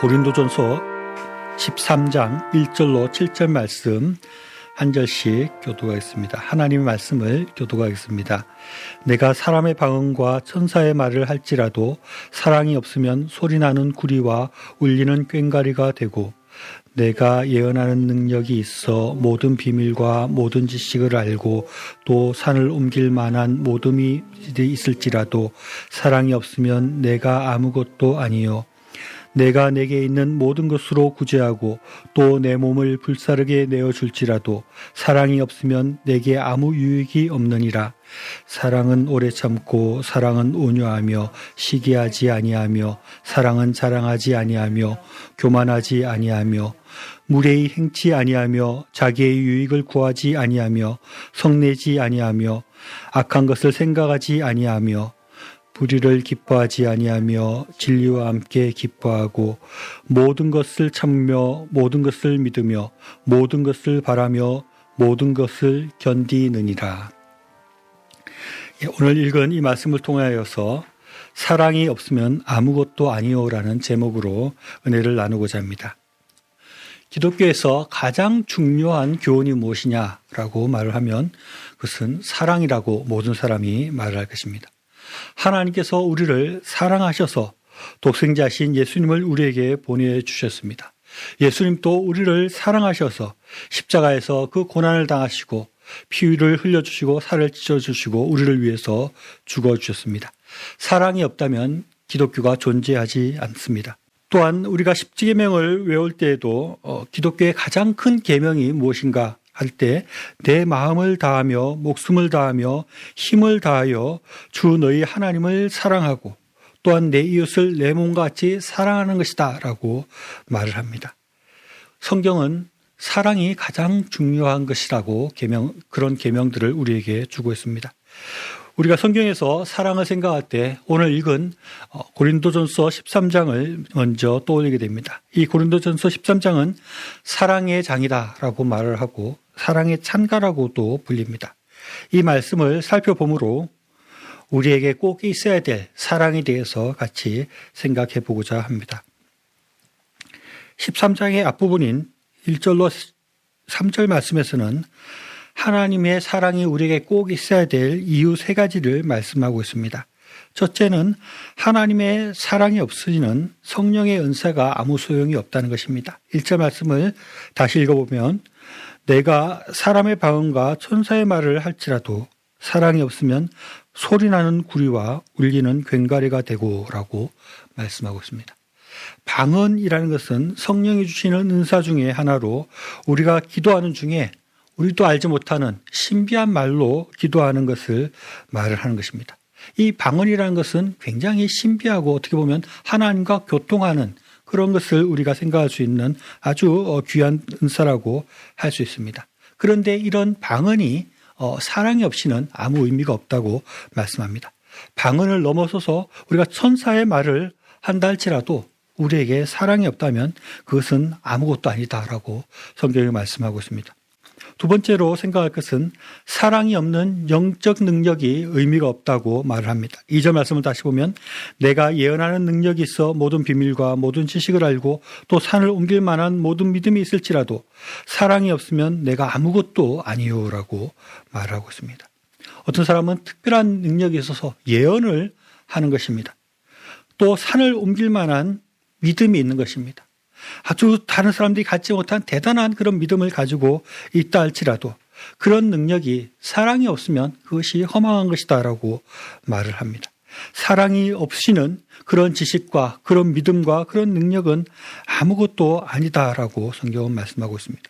고린도전서 13장 1절로 7절 말씀 한 절씩 교도하겠습니다. 하나님의 말씀을 교도하겠습니다. 내가 사람의 방언과 천사의 말을 할지라도 사랑이 없으면 소리나는 구리와 울리는 꽹가리가 되고 내가 예언하는 능력이 있어 모든 비밀과 모든 지식을 알고 또 산을 옮길 만한 모둠이 있을지라도 사랑이 없으면 내가 아무것도 아니요 내가 내게 있는 모든 것으로 구제하고 또 내 몸을 불사르게 내어 줄지라도 사랑이 없으면 내게 아무 유익이 없느니라. 사랑은 오래 참고 사랑은 온유하며 시기하지 아니하며 사랑은 자랑하지 아니하며 교만하지 아니하며 무례히 행치 아니하며 자기의 유익을 구하지 아니하며 성내지 아니하며 악한 것을 생각하지 아니하며 불의를 기뻐하지 아니하며 진리와 함께 기뻐하고 모든 것을 참으며 모든 것을 믿으며 모든 것을 바라며 모든 것을 견디느니라. 예, 오늘 읽은 이 말씀을 통하여서 사랑이 없으면 아무것도 아니요라는 제목으로 은혜를 나누고자 합니다. 기독교에서 가장 중요한 교훈이 무엇이냐라고 말을 하면 그것은 사랑이라고 모든 사람이 말을 할 것입니다. 하나님께서 우리를 사랑하셔서 독생자신 예수님을 우리에게 보내주셨습니다. 예수님 또 우리를 사랑하셔서 십자가에서 그 고난을 당하시고 피를 흘려주시고 살을 찢어주시고 우리를 위해서 죽어주셨습니다. 사랑이 없다면 기독교가 존재하지 않습니다. 또한 우리가 십지계명을 외울 때에도 어, 기독교의 가장 큰 계명이 무엇인가 할 때 내 마음을 다하며 목숨을 다하며 힘을 다하여 주 너희 하나님을 사랑하고 또한 내 이웃을 내 몸과 같이 사랑하는 것이다 라고 말을 합니다. 성경은 사랑이 가장 중요한 것이라고 계명, 그런 계명들을 우리에게 주고 있습니다. 우리가 성경에서 사랑을 생각할 때 오늘 읽은 어, 고린도전서 13장을 먼저 떠올리게 됩니다. 이 고린도전서 13장은 사랑의 장이다라고 말을 하고 사랑의 찬가라고도 불립니다. 이 말씀을 살펴보므로 우리에게 꼭 있어야 될 사랑에 대해서 같이 생각해 보고자 합니다. 13장의 앞부분인 1절로 3절 말씀에서는 하나님의 사랑이 우리에게 꼭 있어야 될 이유 세 가지를 말씀하고 있습니다. 첫째는 하나님의 사랑이 없으면 성령의 은사가 아무 소용이 없다는 것입니다. 1절 말씀을 다시 읽어보면 내가 사람의 방언과 천사의 말을 할지라도 사랑이 없으면 소리나는 구리와 울리는 괭가리가 되고라고 말씀하고 있습니다. 방언이라는 것은 성령이 주시는 은사 중의 하나로 우리가 기도하는 중에 우리도 알지 못하는 신비한 말로 기도하는 것을 말을 하는 것입니다. 이 방언이라는 것은 굉장히 신비하고 어떻게 보면 하나님과 교통하는 그런 것을 우리가 생각할 수 있는 아주 어, 귀한 은사라고 할 수 있습니다. 그런데 이런 방언이 어, 사랑이 없이는 아무 의미가 없다고 말씀합니다. 방언을 넘어서서 우리가 천사의 말을 한다 할지라도 우리에게 사랑이 없다면 그것은 아무것도 아니다라고 성경이 말씀하고 있습니다. 두 번째로 생각할 것은 사랑이 없는 영적 능력이 의미가 없다고 말을 합니다. 이 절 말씀을 다시 보면 내가 예언하는 능력이 있어 모든 비밀과 모든 지식을 알고 또 산을 옮길 만한 모든 믿음이 있을지라도 사랑이 없으면 내가 아무것도 아니요라고 말하고 있습니다. 어떤 사람은 특별한 능력이 있어서 예언을 하는 것입니다. 또 산을 옮길 만한 믿음이 있는 것입니다. 아주 다른 사람들이 갖지 못한 대단한 그런 믿음을 가지고 있다 할지라도 그런 능력이 사랑이 없으면 그것이 허망한 것이다라고 말을 합니다. 사랑이 없이는 그런 지식과 그런 믿음과 그런 능력은 아무것도 아니다라고 성경은 말씀하고 있습니다.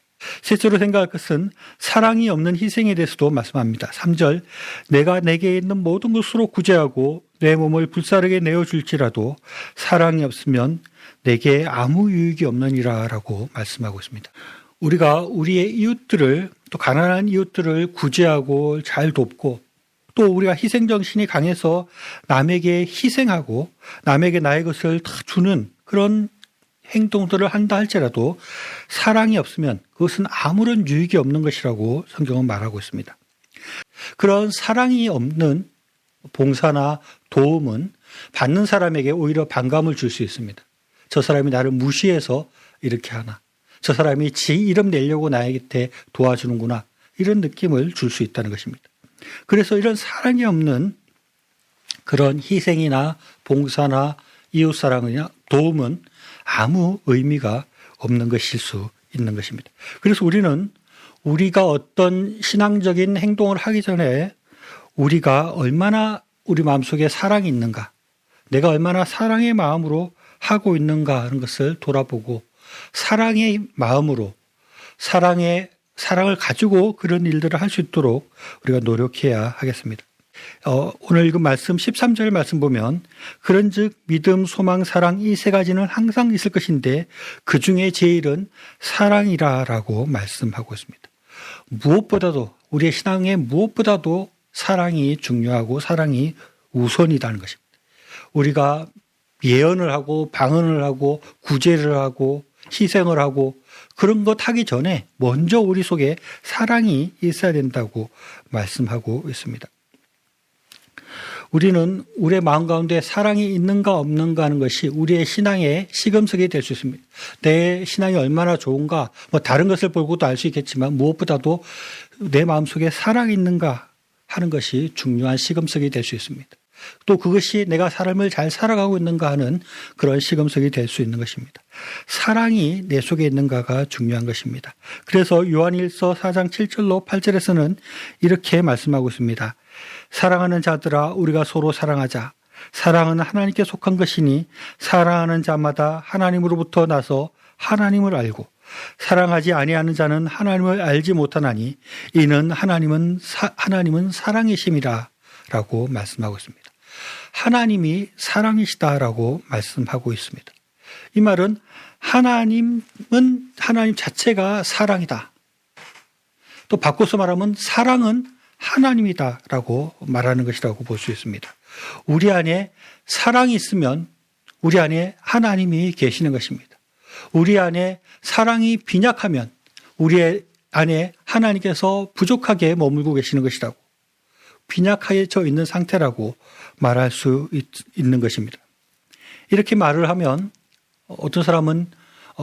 셋째로 생각할 것은 사랑이 없는 희생에 대해서도 말씀합니다. 3절 내가 내게 있는 모든 것으로 구제하고 내 몸을 불사르게 내어줄지라도 사랑이 없으면 내게 아무 유익이 없느니라라고 말씀하고 있습니다. 우리가 우리의 이웃들을 또 가난한 이웃들을 구제하고 잘 돕고 또 우리가 희생 정신이 강해서 남에게 희생하고 남에게 나의 것을 다 주는 그런 행동들을 한다 할지라도 사랑이 없으면 그것은 아무런 유익이 없는 것이라고 성경은 말하고 있습니다. 그런 사랑이 없는 봉사나 도움은 받는 사람에게 오히려 반감을 줄 수 있습니다. 저 사람이 나를 무시해서 이렇게 하나. 저 사람이 지 이름 내려고 나에게 도와주는구나. 이런 느낌을 줄 수 있다는 것입니다. 그래서 이런 사랑이 없는 그런 희생이나 봉사나 이웃사랑이나 도움은 아무 의미가 없는 것일 수 있는 것입니다. 그래서 우리는 우리가 어떤 신앙적인 행동을 하기 전에 우리가 얼마나 우리 마음속에 사랑이 있는가, 내가 얼마나 사랑의 마음으로 하고 있는가 하는 것을 돌아보고 사랑의 마음으로 사랑의 사랑을 가지고 그런 일들을 할 수 있도록 우리가 노력해야 하겠습니다. 어, 오늘 읽은 말씀 13절 말씀 보면 그런즉 믿음, 소망, 사랑 이 세 가지는 항상 있을 것인데 그 중에 제일은 사랑이라라고 말씀하고 있습니다. 무엇보다도 우리의 신앙에 무엇보다도 사랑이 중요하고 사랑이 우선이라는 것입니다. 우리가 예언을 하고 방언을 하고 구제를 하고 희생을 하고 그런 것 하기 전에 먼저 우리 속에 사랑이 있어야 된다고 말씀하고 있습니다. 우리는 우리의 마음 가운데 사랑이 있는가 없는가 하는 것이 우리의 신앙의 시금석이 될 수 있습니다. 내 신앙이 얼마나 좋은가, 뭐 다른 것을 보고도 알 수 있겠지만 무엇보다도 내 마음 속에 사랑이 있는가 하는 것이 중요한 시금석이 될 수 있습니다. 또 그것이 내가 삶을 잘 살아가고 있는가 하는 그런 시금석이 될 수 있는 것입니다. 사랑이 내 속에 있는가가 중요한 것입니다. 그래서 요한일서 4장 7절로 8절에서는 이렇게 말씀하고 있습니다. 사랑하는 자들아 우리가 서로 사랑하자. 사랑은 하나님께 속한 것이니 사랑하는 자마다 하나님으로부터 나서 하나님을 알고 사랑하지 아니하는 자는 하나님을 알지 못하나니 이는 하나님은 사, 하나님은 사랑이심이라라고 말씀하고 있습니다. 하나님이 사랑이시다라고 말씀하고 있습니다. 이 말은 하나님은 하나님 자체가 사랑이다. 또 바꿔서 말하면 사랑은 하나님이다라고 말하는 것이라고 볼 수 있습니다. 우리 안에 사랑이 있으면 우리 안에 하나님이 계시는 것입니다. 우리 안에 사랑이 빈약하면 우리 안에 하나님께서 부족하게 머물고 계시는 것이라고 빈약해져 있는 상태라고 말할 수 있, 는 것입니다. 이렇게 말을 하면 어떤 사람은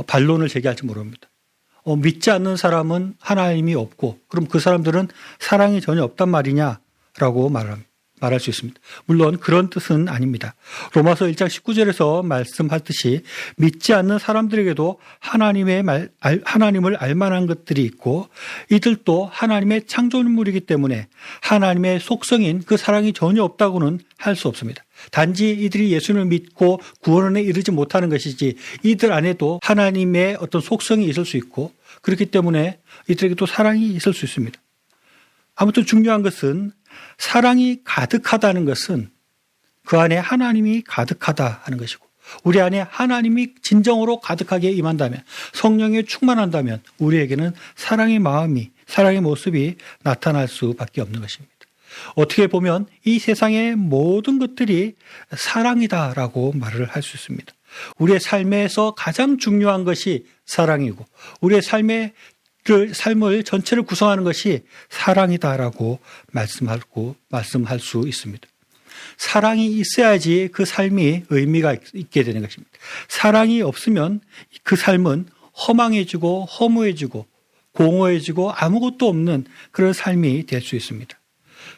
반론을 제기할지 모릅니다. 어, 믿지 않는 사람은 하나님이 없고 그럼 그 사람들은 사랑이 전혀 없단 말이냐라고 말합니다. 말할 수 있습니다. 물론 그런 뜻은 아닙니다. 로마서 1장 19절에서 말씀하듯이 믿지 않는 사람들에게도 하나님의 말, 하나님을 알만한 것들이 있고 이들도 하나님의 창조물이기 때문에 하나님의 속성인 그 사랑이 전혀 없다고는 할 수 없습니다. 단지 이들이 예수를 믿고 구원에 이르지 못하는 것이지 이들 안에도 하나님의 어떤 속성이 있을 수 있고 그렇기 때문에 이들에게도 사랑이 있을 수 있습니다. 아무튼 중요한 것은 사랑이 가득하다는 것은 그 안에 하나님이 가득하다 하는 것이고 우리 안에 하나님이 진정으로 가득하게 임한다면 성령에 충만한다면 우리에게는 사랑의 마음이 사랑의 모습이 나타날 수밖에 없는 것입니다. 어떻게 보면 이 세상의 모든 것들이 사랑이다라고 말을 할 수 있습니다. 우리의 삶에서 가장 중요한 것이 사랑이고 우리의 삶의 그 삶을 전체를 구성하는 것이 사랑이다라고 말씀하고 말씀할 수 있습니다. 사랑이 있어야지 그 삶이 의미가 있게 되는 것입니다. 사랑이 없으면 그 삶은 허망해지고 허무해지고 공허해지고 아무것도 없는 그런 삶이 될 수 있습니다.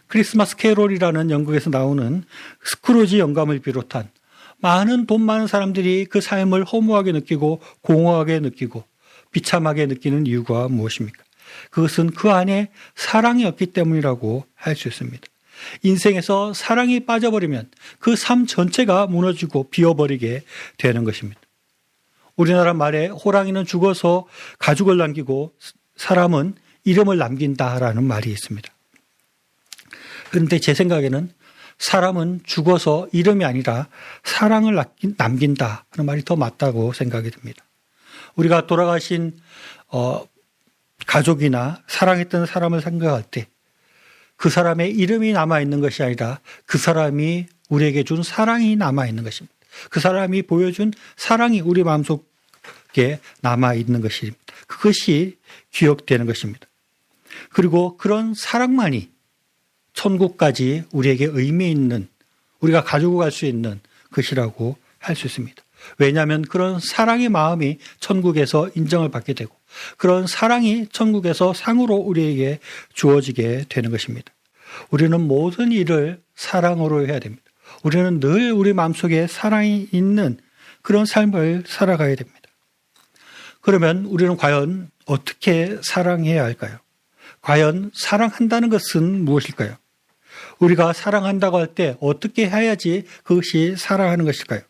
크리스마스 캐롤이라는 영국에서 나오는 스크루지 영감을 비롯한 많은 돈 많은 사람들이 그 삶을 허무하게 느끼고 공허하게 느끼고 비참하게 느끼는 이유가 무엇입니까? 그것은 그 안에 사랑이 없기 때문이라고 할 수 있습니다. 인생에서 사랑이 빠져버리면 그 삶 전체가 무너지고 비어버리게 되는 것입니다. 우리나라 말에 호랑이는 죽어서 가죽을 남기고 사람은 이름을 남긴다라는 말이 있습니다. 그런데 제 생각에는 사람은 죽어서 이름이 아니라 사랑을 남긴다 하는 말이 더 맞다고 생각이 듭니다. 우리가 돌아가신 어, 가족이나 사랑했던 사람을 생각할 때 그 사람의 이름이 남아 있는 것이 아니라 그 사람이 우리에게 준 사랑이 남아 있는 것입니다. 그 사람이 보여준 사랑이 우리 마음속에 남아 있는 것입니다. 그것이 기억되는 것입니다. 그리고 그런 사랑만이 천국까지 우리에게 의미 있는 우리가 가지고 갈 수 있는 것이라고 할 수 있습니다. 왜냐하면 그런 사랑의 마음이 천국에서 인정을 받게 되고 그런 사랑이 천국에서 상으로 우리에게 주어지게 되는 것입니다. 우리는 모든 일을 사랑으로 해야 됩니다. 우리는 늘 우리 마음속에 사랑이 있는 그런 삶을 살아가야 됩니다. 그러면 우리는 과연 어떻게 사랑해야 할까요? 과연 사랑한다는 것은 무엇일까요? 우리가 사랑한다고 할 때 어떻게 해야지 그것이 사랑하는 것일까요?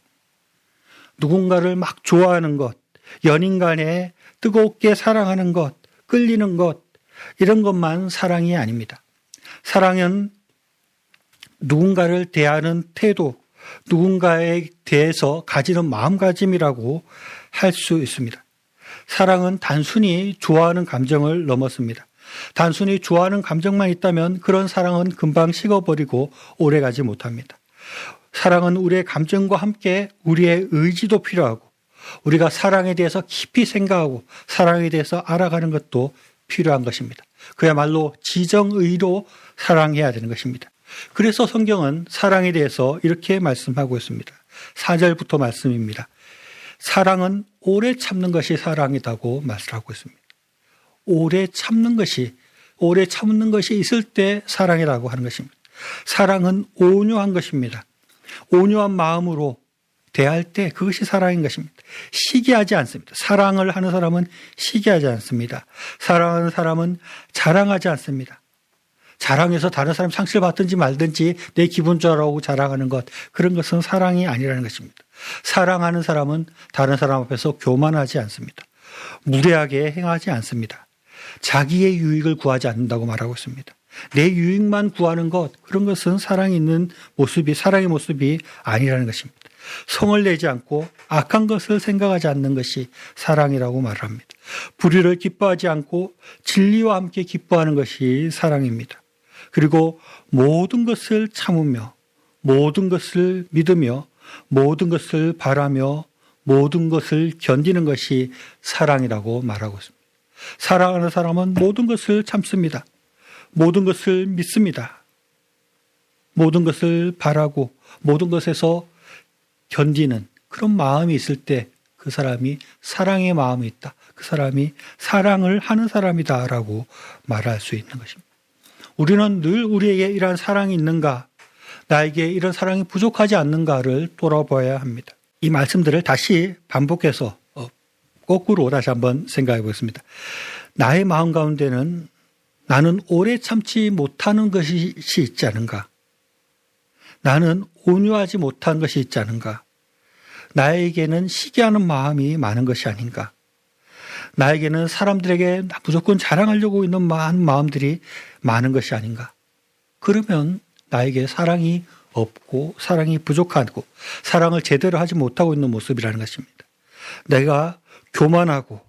누군가를 막 좋아하는 것, 연인 간에 뜨겁게 사랑하는 것, 끌리는 것, 이런 것만 사랑이 아닙니다. 사랑은 누군가를 대하는 태도, 누군가에 대해서 가지는 마음가짐이라고 할 수 있습니다. 사랑은 단순히 좋아하는 감정을 넘었습니다. 단순히 좋아하는 감정만 있다면 그런 사랑은 금방 식어버리고 오래가지 못합니다. 사랑은 우리의 감정과 함께 우리의 의지도 필요하고 우리가 사랑에 대해서 깊이 생각하고 사랑에 대해서 알아가는 것도 필요한 것입니다. 그야말로 지정의로 사랑해야 되는 것입니다. 그래서 성경은 사랑에 대해서 이렇게 말씀하고 있습니다. 4절부터 말씀입니다. 사랑은 오래 참는 것이 사랑이라고 말씀하고 있습니다. 오래 참는 것이 오래 참는 것이 있을 때 사랑이라고 하는 것입니다. 사랑은 온유한 것입니다. 온유한 마음으로 대할 때 그것이 사랑인 것입니다. 시기하지 않습니다. 사랑을 하는 사람은 시기하지 않습니다. 사랑하는 사람은 자랑하지 않습니다. 자랑해서 다른 사람 상실 받든지 말든지 내 기분 좋아라고 자랑하는 것 그런 것은 사랑이 아니라는 것입니다. 사랑하는 사람은 다른 사람 앞에서 교만하지 않습니다. 무례하게 행하지 않습니다. 자기의 유익을 구하지 않는다고 말하고 있습니다. 내 유익만 구하는 것, 그런 것은 사랑이 있는 모습이, 사랑의 모습이 아니라는 것입니다. 성을 내지 않고 악한 것을 생각하지 않는 것이 사랑이라고 말합니다. 불의를 기뻐하지 않고 진리와 함께 기뻐하는 것이 사랑입니다. 그리고 모든 것을 참으며 모든 것을 믿으며 모든 것을 바라며 모든 것을 견디는 것이 사랑이라고 말하고 있습니다. 사랑하는 사람은 모든 것을 참습니다. 모든 것을 믿습니다. 모든 것을 바라고 모든 것에서 견디는 그런 마음이 있을 때 그 사람이 사랑의 마음이 있다. 그 사람이 사랑을 하는 사람이다 라고 말할 수 있는 것입니다. 우리는 늘 우리에게 이러한 사랑이 있는가, 나에게 이런 사랑이 부족하지 않는가를 돌아봐야 합니다. 이 말씀들을 다시 반복해서 어, 거꾸로 다시 한번 생각해 보겠습니다. 나의 마음 가운데는 나는 오래 참지 못하는 것이 있지 않은가? 나는 온유하지 못한 것이 있지 않은가? 나에게는 시기하는 마음이 많은 것이 아닌가? 나에게는 사람들에게 무조건 자랑하려고 있는 마음들이 많은 것이 아닌가? 그러면 나에게 사랑이 없고 사랑이 부족하고 사랑을 제대로 하지 못하고 있는 모습이라는 것입니다. 내가 교만하고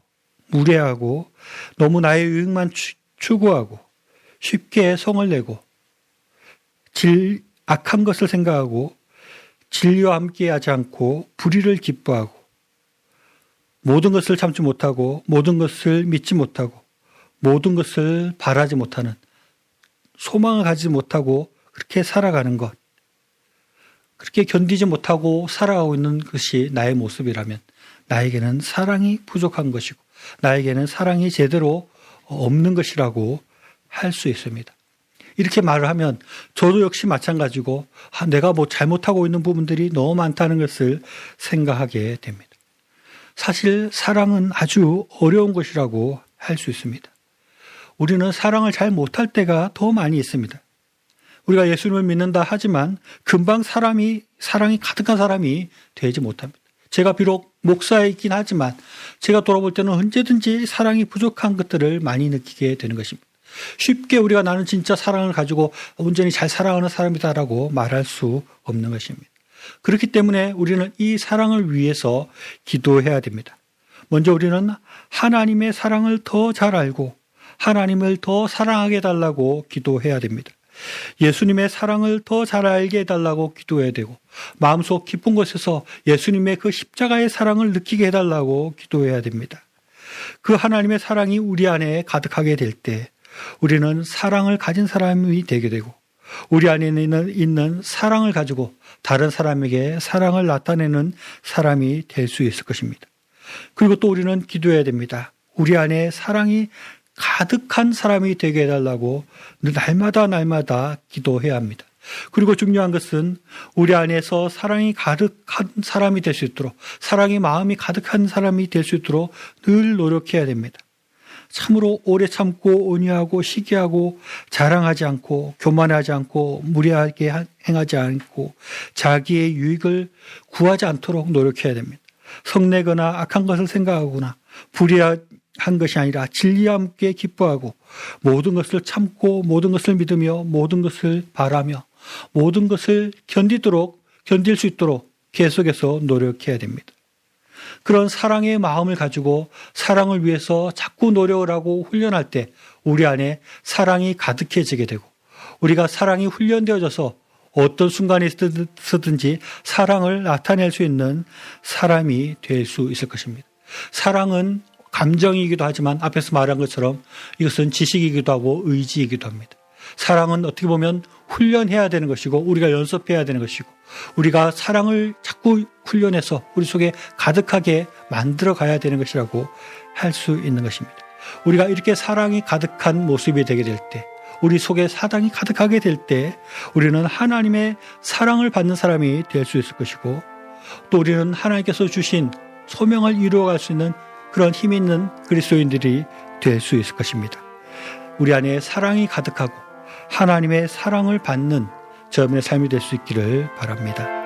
무례하고 너무 나의 유익만 추구하고 쉽게 성을 내고 질, 악한 것을 생각하고 진리와 함께하지 않고 불의를 기뻐하고 모든 것을 참지 못하고 모든 것을 믿지 못하고 모든 것을 바라지 못하는 소망을 가지지 못하고 그렇게 살아가는 것. 그렇게 견디지 못하고 살아가고 있는 것이 나의 모습이라면 나에게는 사랑이 부족한 것이고 나에게는 사랑이 제대로 없는 것이라고 할 수 있습니다. 이렇게 말을 하면 저도 역시 마찬가지고 아, 내가 뭐 잘못하고 있는 부분들이 너무 많다는 것을 생각하게 됩니다. 사실 사랑은 아주 어려운 것이라고 할 수 있습니다. 우리는 사랑을 잘 못할 때가 더 많이 있습니다. 우리가 예수님을 믿는다 하지만 금방 사람이 사랑이 가득한 사람이 되지 못합니다. 제가 비록 목사이긴 하지만 제가 돌아볼 때는 언제든지 사랑이 부족한 것들을 많이 느끼게 되는 것입니다. 쉽게 우리가 나는 진짜 사랑을 가지고 온전히 잘 사랑하는 사람이다라고 말할 수 없는 것입니다. 그렇기 때문에 우리는 이 사랑을 위해서 기도해야 됩니다. 먼저 우리는 하나님의 사랑을 더 잘 알고 하나님을 더 사랑하게 해달라고 기도해야 됩니다. 예수님의 사랑을 더 잘 알게 해달라고 기도해야 되고 마음속 깊은 곳에서 예수님의 그 십자가의 사랑을 느끼게 해달라고 기도해야 됩니다. 그 하나님의 사랑이 우리 안에 가득하게 될 때 우리는 사랑을 가진 사람이 되게 되고 우리 안에 있는, 사랑을 가지고 다른 사람에게 사랑을 나타내는 사람이 될 수 있을 것입니다. 그리고 또 우리는 기도해야 됩니다. 우리 안에 사랑이 가득한 사람이 되게 해달라고 날마다 날마다 기도해야 합니다. 그리고 중요한 것은 우리 안에서 사랑이 가득한 사람이 될 수 있도록 사랑의 마음이 가득한 사람이 될 수 있도록 늘 노력해야 됩니다. 참으로 오래 참고 온유하고 시기하고 자랑하지 않고 교만하지 않고 무리하게 행하지 않고 자기의 유익을 구하지 않도록 노력해야 됩니다. 성내거나 악한 것을 생각하거나 불의 한 것이 아니라 진리와 함께 기뻐하고 모든 것을 참고 모든 것을 믿으며 모든 것을 바라며 모든 것을 견디도록 견딜 수 있도록 계속해서 노력해야 됩니다. 그런 사랑의 마음을 가지고 사랑을 위해서 자꾸 노력을 하고 훈련할 때 우리 안에 사랑이 가득해지게 되고 우리가 사랑이 훈련되어져서 어떤 순간에 서든지 사랑을 나타낼 수 있는 사람이 될 수 있을 것입니다. 사랑은 감정이기도 하지만 앞에서 말한 것처럼 이것은 지식이기도 하고 의지이기도 합니다. 사랑은 어떻게 보면 훈련해야 되는 것이고 우리가 연습해야 되는 것이고 우리가 사랑을 자꾸 훈련해서 우리 속에 가득하게 만들어 가야 되는 것이라고 할 수 있는 것입니다. 우리가 이렇게 사랑이 가득한 모습이 되게 될 때, 우리 속에 사랑이 가득하게 될 때, 우리는 하나님의 사랑을 받는 사람이 될 수 있을 것이고, 또 우리는 하나님께서 주신 소명을 이루어갈 수 있는 그런 힘 있는 그리스도인들이 될 수 있을 것입니다. 우리 안에 사랑이 가득하고 하나님의 사랑을 받는 저의 삶이 될 수 있기를 바랍니다.